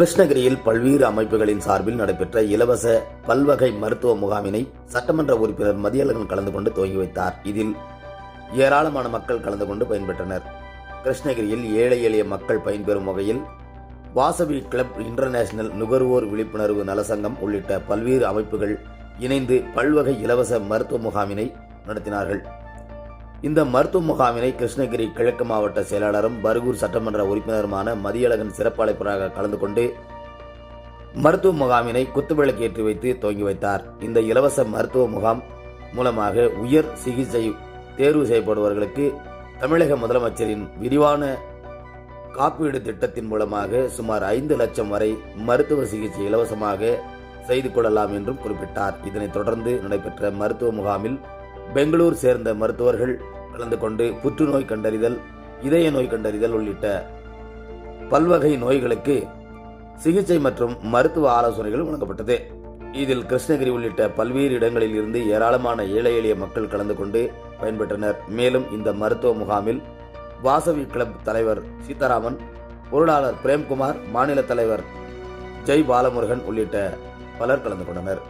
கிருஷ்ணகிரியில் பல்வேறு அமைப்புகளின் சார்பில் நடைபெற்ற இலவச பல்வகை மருத்துவ முகாமினை சட்டமன்ற உறுப்பினர் மதியழகன் கலந்து கொண்டு துவங்கி வைத்தார். இதில் ஏராளமான மக்கள் கலந்து கொண்டு பயன்பெற்றனர். கிருஷ்ணகிரியில் ஏழை எளிய மக்கள் பயன்பெறும் வகையில் வாசவி கிளப் இன்டர்நேஷனல் நுகர்வோர் விழிப்புணர்வு நலசங்கம் உள்ளிட்ட பல்வேறு அமைப்புகள் இணைந்து பல்வகை இலவச மருத்துவ முகாமினை நடத்தினார்கள். இந்த மருத்துவ முகாமினை கிருஷ்ணகிரி கிழக்கு மாவட்ட செயலாளரும் பர்கூர் சட்டமன்ற உறுப்பினருமான மதியழகன் சிறப்பு அழைப்பராக கலந்து கொண்டு மருத்துவ முகாமினை குத்துவிளக்கு ஏற்றி வைத்து துவங்கி வைத்தார். இந்த இலவச மருத்துவ முகாம் மூலமாக உயர் சிகிச்சை தேர்வு செய்யப்படுபவர்களுக்கு தமிழக முதலமைச்சரின் விரிவான காப்பீடு திட்டத்தின் மூலமாக சுமார் ஐந்து லட்சம் வரை மருத்துவ சிகிச்சை இலவசமாக செய்து கொள்ளலாம் என்றும் குறிப்பிட்டார். இதனைத் தொடர்ந்து நடைபெற்ற மருத்துவ முகாமில் பெங்களூர் சேர்ந்த மருத்துவர்கள் கலந்து கொண்டு புற்றுநோய் கண்டறிதல் இதய நோய் கண்டறிதல் உள்ளிட்ட பல்வகை நோய்களுக்கு சிகிச்சை மற்றும் மருத்துவ ஆலோசனைகள் வழங்கப்பட்டது. இதில் கிருஷ்ணகிரி உள்ளிட்ட பல்வேறு இடங்களில் இருந்து ஏராளமான ஏழை எளிய மக்கள் கலந்து கொண்டு பயன்பெற்றனர். மேலும் இந்த மருத்துவ முகாமில் வாசவி கிளப் தலைவர் சீதாராமன் பொருளாளர் பிரேம்குமார் மாநில தலைவர் ஜெய் பாலமுருகன் உள்ளிட்ட பலர் கலந்து கொண்டனர்.